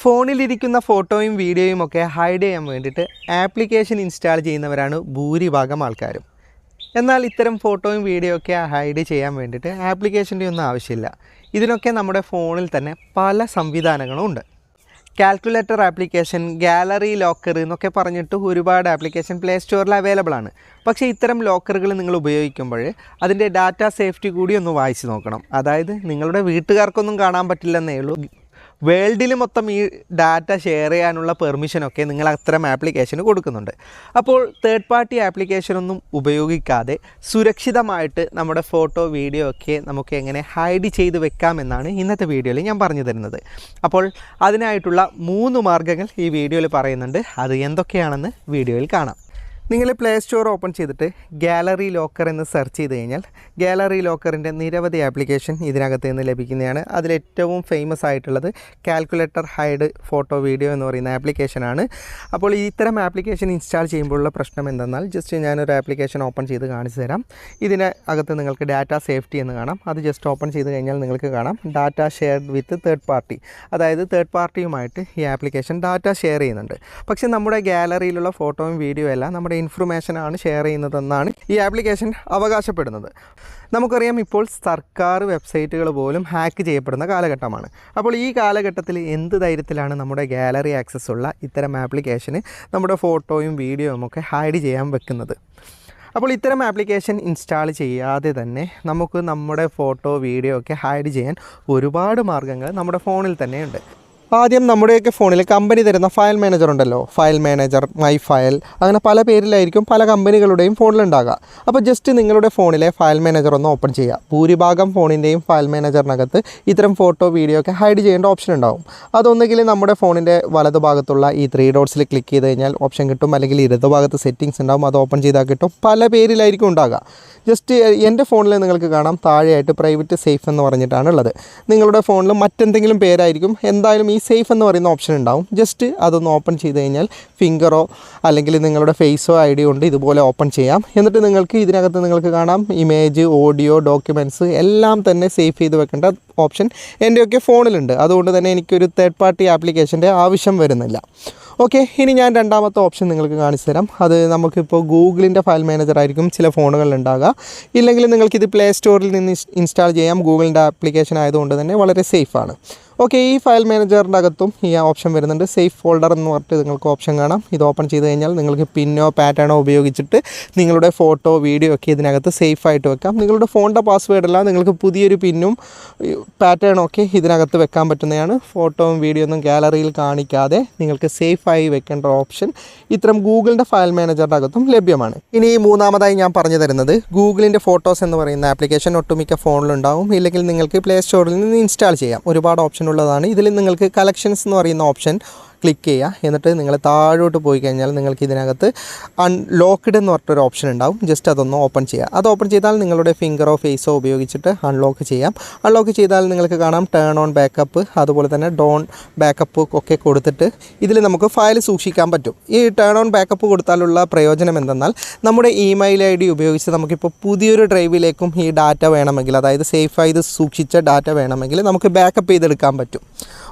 ഫോണിലിരിക്കുന്ന ഫോട്ടോയും വീഡിയോയും ഒക്കെ ഹൈഡ് ചെയ്യാൻ വേണ്ടിയിട്ട് ആപ്ലിക്കേഷൻ ഇൻസ്റ്റാൾ ചെയ്യുന്നവരാണ് ഭൂരിഭാഗം ആൾക്കാരും. എന്നാൽ ഇത്തരം ഫോട്ടോയും വീഡിയോ ഒക്കെ ഹൈഡ് ചെയ്യാൻ വേണ്ടിയിട്ട് ആപ്ലിക്കേഷന്റെ ഒന്നും ആവശ്യമില്ല. ഇതിനൊക്കെ നമ്മുടെ ഫോണിൽ തന്നെ പല സംവിധാനങ്ങളും ഉണ്ട്. കാൽക്കുലേറ്റർ ആപ്ലിക്കേഷൻ ഗാലറി ലോക്കർ എന്നൊക്കെ പറഞ്ഞിട്ട് ഒരുപാട് ആപ്ലിക്കേഷൻ പ്ലേ സ്റ്റോറിൽ അവൈലബിൾ ആണ്. പക്ഷേ ഇത്തരം ലോക്കറുകൾ നിങ്ങൾ ഉപയോഗിക്കുമ്പോൾ അതിന്റെ ഡാറ്റ സേഫ്റ്റി കൂടി ഒന്ന് വായിച്ച് നോക്കണം. അതായത് നിങ്ങളുടെ വീട്ടുകാർക്കൊന്നും കാണാൻ പറ്റില്ലെന്നേ ഉള്ളൂ. വേൾഡിൽ മൊത്തം ഈ ഡാറ്റ ഷെയർ ചെയ്യാനുള്ള പെർമിഷനൊക്കെ നിങ്ങൾ അത്തരം ആപ്ലിക്കേഷന് കൊടുക്കുന്നുണ്ട്. അപ്പോൾ തേർഡ് പാർട്ടി ആപ്ലിക്കേഷനൊന്നും ഉപയോഗിക്കാതെ സുരക്ഷിതമായിട്ട് നമ്മുടെ ഫോട്ടോ വീഡിയോ ഒക്കെ നമുക്ക് എങ്ങനെ ഹൈഡ് ചെയ്ത് വെക്കാമെന്നാണ് ഇന്നത്തെ വീഡിയോയിൽ ഞാൻ പറഞ്ഞു തരുന്നത്. അപ്പോൾ അതിനായിട്ടുള്ള മൂന്ന് മാർഗങ്ങൾ ഈ വീഡിയോയിൽ പറയുന്നുണ്ട്. അത് എന്തൊക്കെയാണെന്ന് വീഡിയോയിൽ കാണാം. നിങ്ങൾ പ്ലേ സ്റ്റോർ ഓപ്പൺ ചെയ്തിട്ട് ഗാലറി ലോക്കർ എന്ന് സെർച്ച് ചെയ്ത് കഴിഞ്ഞാൽ ഗാലറി ലോക്കറിന്റെ നിരവധി ആപ്ലിക്കേഷൻ ഇതിനകത്ത് നിന്ന് ലഭിക്കുന്നതാണ്. അതിലേറ്റവും ഫേമസ് ആയിട്ടുള്ളത് കാൽക്കുലേറ്റർ ഹൈഡ് ഫോട്ടോ വീഡിയോ എന്ന് പറയുന്ന ആപ്ലിക്കേഷനാണ് അപ്പോൾ ഇത്തരം ആപ്ലിക്കേഷൻ ഇൻസ്റ്റാൾ ചെയ്യുമ്പോഴുള്ള പ്രശ്നം എന്തെന്നാൽ ജസ്റ്റ് ഞാനൊരു ആപ്ലിക്കേഷൻ ഓപ്പൺ ചെയ്ത് കാണിച്ചു തരാം. ഇതിന് അകത്ത് നിങ്ങൾക്ക് ഡാറ്റ സേഫ്റ്റി എന്ന് കാണാം. അത് ജസ്റ്റ് ഓപ്പൺ ചെയ്ത് കഴിഞ്ഞാൽ നിങ്ങൾക്ക് കാണാം. Data shared with third party അതായത് തേർഡ് പാർട്ടിയുമായിട്ട് ഈ ആപ്ലിക്കേഷൻ ഡാറ്റ ഷെയർ ചെയ്യുന്നുണ്ട്. പക്ഷേ നമ്മുടെ ഗാലറിയിലുള്ള ഫോട്ടോയും വീഡിയോ എല്ലാം നമ്മുടെ ഇൻഫർമേഷനാണ് ഷെയർ ചെയ്യുന്നതെന്നാണ് ഈ ആപ്ലിക്കേഷൻ അവകാശപ്പെടുന്നത്. നമുക്കറിയാം ഇപ്പോൾ സർക്കാർ വെബ്സൈറ്റുകൾ പോലും ഹാക്ക് ചെയ്യപ്പെടുന്ന കാലഘട്ടമാണ്. അപ്പോൾ ഈ കാലഘട്ടത്തിൽ എന്ത് ധൈര്യത്തിലാണ് നമ്മുടെ ഗാലറി ആക്സസ് ഉള്ള ഇത്തരം ആപ്ലിക്കേഷന് നമ്മുടെ ഫോട്ടോയും വീഡിയോയും ഒക്കെ ഹൈഡ് ചെയ്യാൻ വെക്കുന്നത്? അപ്പോൾ ഇത്തരം ആപ്ലിക്കേഷൻ ഇൻസ്റ്റാൾ ചെയ്യാതെ തന്നെ നമുക്ക് നമ്മുടെ ഫോട്ടോ വീഡിയോ ഒക്കെ ഹൈഡ് ചെയ്യാൻ ഒരുപാട് മാർഗങ്ങൾ നമ്മുടെ ഫോണിൽ തന്നെയുണ്ട്. ആദ്യം നമ്മുടെയൊക്കെ ഫോണിൽ കമ്പനി തരുന്ന ഫയൽ മാനേജർ ഉണ്ടല്ലോ. ഫയൽ മാനേജർ മൈ ഫയൽ അങ്ങനെ പല പേരിലായിരിക്കും പല കമ്പനികളുടെയും ഫോണിലുണ്ടാകുക അപ്പോൾ ജസ്റ്റ് നിങ്ങളുടെ ഫോണിലെ ഫയൽ മാനേജർ ഒന്ന് ഓപ്പൺ ചെയ്യുക. ഭൂരിഭാഗം ഫോണിന്റെയും ഫയൽ മാനേജറിനകത്ത് ഇത്തരം ഫോട്ടോ വീഡിയോ ഒക്കെ ഹൈഡ് ചെയ്യേണ്ട ഓപ്ഷൻ ഉണ്ടാകും അതൊന്നുകിൽ നമ്മുടെ ഫോണിന്റെ വലതുഭാഗത്തുള്ള ഈ ത്രീ ഡോട്ട്സിൽ ക്ലിക്ക് ചെയ്ത് കഴിഞ്ഞാൽ ഓപ്ഷൻ കിട്ടും. അല്ലെങ്കിൽ ഇടതുഭാഗത്ത് സെറ്റിംഗ്സ് ഉണ്ടാവും. അത് ഓപ്പൺ ചെയ്താൽ കിട്ടും. പല പേരിലായിരിക്കും ഉണ്ടാകുക ജസ്റ്റ് എന്റെ ഫോണിൽ നിങ്ങൾക്ക് കാണാം. താഴെയായിട്ട് പ്രൈവറ്റ് സേഫ് എന്ന് പറഞ്ഞിട്ടാണ് ഉള്ളത്. നിങ്ങളുടെ ഫോണിൽ മറ്റെന്തെങ്കിലും പേരായിരിക്കും. എന്തായാലും ഈ സേഫ് എന്ന് പറയുന്ന ഓപ്ഷൻ ഉണ്ടാവും. ജസ്റ്റ് അതൊന്ന് ഓപ്പൺ ചെയ്ത് കഴിഞ്ഞാൽ ഫിംഗറോ അല്ലെങ്കിൽ നിങ്ങളുടെ ഫേസോ ഐ ഡി കൊണ്ട് ഇതുപോലെ ഓപ്പൺ ചെയ്യാം. എന്നിട്ട് നിങ്ങൾക്ക് ഇതിനകത്ത് നിങ്ങൾക്ക് കാണാം. ഇമേജ് ഓഡിയോ ഡോക്യുമെന്റ്സ് എല്ലാം തന്നെ സേഫ് ചെയ്ത് വെക്കേണ്ട ഓപ്ഷൻ എന്റെയൊക്കെ ഫോണിലുണ്ട്. അതുകൊണ്ട് തന്നെ എനിക്കൊരു തേർഡ് പാർട്ടി ആപ്ലിക്കേഷന്റെ ആവശ്യം വരുന്നില്ല. ഓക്കെ ഇനി ഞാൻ രണ്ടാമത്തെ ഓപ്ഷൻ നിങ്ങൾക്ക് കാണിച്ചു തരാം. അത് നമുക്കിപ്പോൾ ഗൂഗിളിന്റെ ഫയൽ മാനേജർ ആയിരിക്കും ചില ഫോണുകളിൽ ഉണ്ടാകുക ഇല്ലെങ്കിൽ നിങ്ങൾക്കിത് പ്ലേ സ്റ്റോറിൽ നിന്ന് ഇൻസ്റ്റാൾ ചെയ്യാം. ഗൂഗിളിന്റെ ആപ്ലിക്കേഷൻ ആയതുകൊണ്ട് തന്നെ വളരെ സേഫാണ് ഓക്കെ ഈ ഫയൽ മാനേജറിന്റെ അകത്തും ഈ ഓപ്ഷൻ വരുന്നുണ്ട്. സേഫ് ഫോൾഡർ എന്ന് പറഞ്ഞിട്ട് നിങ്ങൾക്ക് ഓപ്ഷൻ കാണാം. ഇത് ഓപ്പൺ ചെയ്ത് കഴിഞ്ഞാൽ നിങ്ങൾക്ക് പിന്നോ പാറ്റേണോ ഉപയോഗിച്ചിട്ട് നിങ്ങളുടെ ഫോട്ടോ വീഡിയോ ഒക്കെ ഇതിനകത്ത് സേഫ് ആയിട്ട് വെക്കാം. നിങ്ങളുടെ ഫോണിന്റെ പാസ്വേഡല്ല നിങ്ങൾക്ക് പുതിയൊരു പിന്നും പാറ്റേണോ ഒക്കെ ഇതിനകത്ത് വെക്കാൻ പറ്റുന്നതാണ്. ഫോട്ടോയും വീഡിയോ ഒന്നും ഗാലറിയിൽ കാണിക്കാതെ നിങ്ങൾക്ക് സേഫായി വെക്കേണ്ട ഓപ്ഷൻ ഇത്തരം ഗൂഗിളിന്റെ ഫയൽ മാനേജറിന്റെ അകത്തും ലഭ്യമാണ്. ഇനി മൂന്നാമതായി ഞാൻ പറഞ്ഞു തരുന്നത് ഗൂഗിളിന്റെ ഫോട്ടോസ് എന്ന് പറയുന്ന ആപ്ലിക്കേഷൻ ഒട്ടുമിക്ക ഫോണിലുണ്ടാവും ഇല്ലെങ്കിൽ നിങ്ങൾക്ക് പ്ലേ സ്റ്റോറിൽ നിന്ന് ഇൻസ്റ്റാൾ ചെയ്യാം. ഒരുപാട് ഓപ്ഷൻ ഉള്ളതാണ് ഇതിൽ നിങ്ങൾക്ക് കളക്ഷൻസ് എന്ന് പറയുന്ന ഓപ്ഷൻ ക്ലിക്ക് ചെയ്യുക. എന്നിട്ട് നിങ്ങൾ താഴോട്ട് പോയി കഴിഞ്ഞാൽ നിങ്ങൾക്ക് ഇതിനകത്ത് അൺലോക്ക്ഡ് എന്ന് പറഞ്ഞിട്ടൊരു ഓപ്ഷൻ ഉണ്ടാവും. ജസ്റ്റ് അതൊന്ന് ഓപ്പൺ ചെയ്യുക. അത് ഓപ്പൺ ചെയ്താൽ നിങ്ങളുടെ ഫിംഗറോ ഫേസോ ഉപയോഗിച്ചിട്ട് അൺലോക്ക് ചെയ്യാം. അൺലോക്ക് ചെയ്താൽ നിങ്ങൾക്ക് കാണാം ടേൺ ഓൺ ബാക്കപ്പ് അതുപോലെ തന്നെ ഡോൺ ബാക്കപ്പ് ഒക്കെ കൊടുത്തിട്ട് ഇതിൽ നമുക്ക് ഫയൽ സൂക്ഷിക്കാൻ പറ്റും. ഈ ടേൺ ഓൺ ബാക്കപ്പ് കൊടുത്താലുള്ള പ്രയോജനം എന്തെന്നാൽ നമ്മുടെ ഇമെയിൽ ഐ ഡി ഉപയോഗിച്ച് നമുക്കിപ്പോൾ പുതിയൊരു ഡ്രൈവിലേക്കും ഈ ഡാറ്റ വേണമെങ്കിൽ അതായത് സേഫായി ഇത് സൂക്ഷിച്ച ഡാറ്റ വേണമെങ്കിൽ നമുക്ക് ബാക്കപ്പ് ചെയ്തെടുക്കാൻ പറ്റും.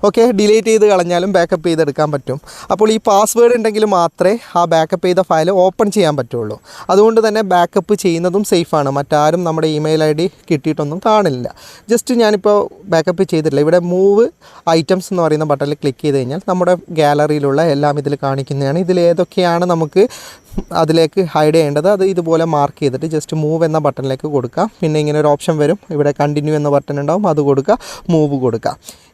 ഓക്കെ ഡിലീറ്റ് ചെയ്ത് കളഞ്ഞാലും ബാക്കപ്പ് ചെയ്തെടുക്കാൻ പറ്റും. അപ്പോൾ ഈ പാസ്വേഡ് ഉണ്ടെങ്കിൽ മാത്രമേ ആ ബാക്കപ്പ് ചെയ്ത ഫയൽ ഓപ്പൺ ചെയ്യാൻ പറ്റുള്ളൂ. അതുകൊണ്ട് തന്നെ ബാക്കപ്പ് ചെയ്യുന്നതും സേഫാണ് മറ്റാരും നമ്മുടെ ഇമെയിൽ ഐ ഡി കിട്ടിയിട്ടൊന്നും കാണില്ല. ജസ്റ്റ് ഞാനിപ്പോൾ ബാക്കപ്പ് ചെയ്തിട്ടില്ല. ഇവിടെ മൂവ് ഐറ്റംസ് എന്ന് പറയുന്ന ബട്ടണിൽ ക്ലിക്ക് ചെയ്ത് കഴിഞ്ഞാൽ നമ്മുടെ ഗാലറിയിലുള്ള എല്ലാം ഇതിൽ കാണിക്കുന്നതാണ്. ഇതിൽ ഏതൊക്കെയാണ് നമുക്ക് അതിലേക്ക് ഹൈഡ് ചെയ്യേണ്ടത് അത് ഇതുപോലെ മാർക്ക് ചെയ്തിട്ട് ജസ്റ്റ് മൂവ് എന്ന ബട്ടണിലേക്ക് കൊടുക്കുക. പിന്നെ ഇങ്ങനെ ഒരു ഓപ്ഷൻ വരും. ഇവിടെ കണ്ടിന്യൂ എന്ന ബട്ടൺ ഉണ്ടാവും. അത് കൊടുക്കുക. മൂവ് കൊടുക്കുക.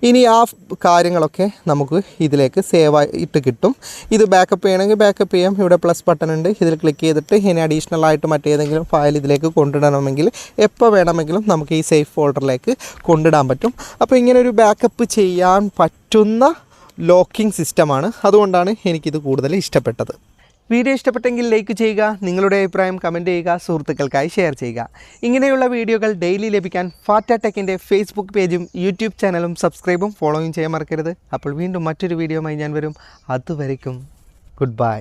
ഇനി ആ കാര്യങ്ങളൊക്കെ നമുക്ക് ഇതിലേക്ക് സേവ് ആയിട്ട് കിട്ടും. ഇത് ബാക്കപ്പ് ചെയ്യണമെങ്കിൽ ബാക്കപ്പ് ചെയ്യാം. ഇവിടെ പ്ലസ് ബട്ടൺ ഉണ്ട്. ഇതിൽ ക്ലിക്ക് ചെയ്തിട്ട് ഇനി അഡീഷണൽ ആയിട്ട് മറ്റേതെങ്കിലും ഫയൽ ഇതിലേക്ക് കൊണ്ടിടണമെങ്കിൽ എപ്പോൾ വേണമെങ്കിലും നമുക്ക് ഈ സേഫ് ഫോൾഡറിലേക്ക് കൊണ്ടിടാൻ പറ്റും. അപ്പോൾ ഇങ്ങനെ ഒരു ബാക്കപ്പ് ചെയ്യാൻ പറ്റുന്ന ലോക്കിംഗ് സിസ്റ്റമാണ് അതുകൊണ്ടാണ് എനിക്കിത് കൂടുതൽ ഇഷ്ടപ്പെട്ടത്. വീഡിയോ ഇഷ്ടപ്പെട്ടെങ്കിൽ ലൈക്ക് ചെയ്യുക നിങ്ങളുടെ അഭിപ്രായം കമന്റ് ചെയ്യുക സുഹൃത്തുക്കൾക്കായി ഷെയർ ചെയ്യുക. ഇങ്ങനെയുള്ള വീഡിയോകൾ ഡെയിലി ലഭിക്കാൻ ഫാറ്റ ടെക്കിന്റെ ഫേസ്ബുക്ക് പേജും യൂട്യൂബ് ചാനലും സബ്സ്ക്രൈബും ഫോളോയും ചെയ്യാൻ മറക്കരുത്. അപ്പോൾ വീണ്ടും മറ്റൊരു വീഡിയോയുമായി ഞാൻ വരും. അതുവരയ്ക്കും ഗുഡ് ബൈ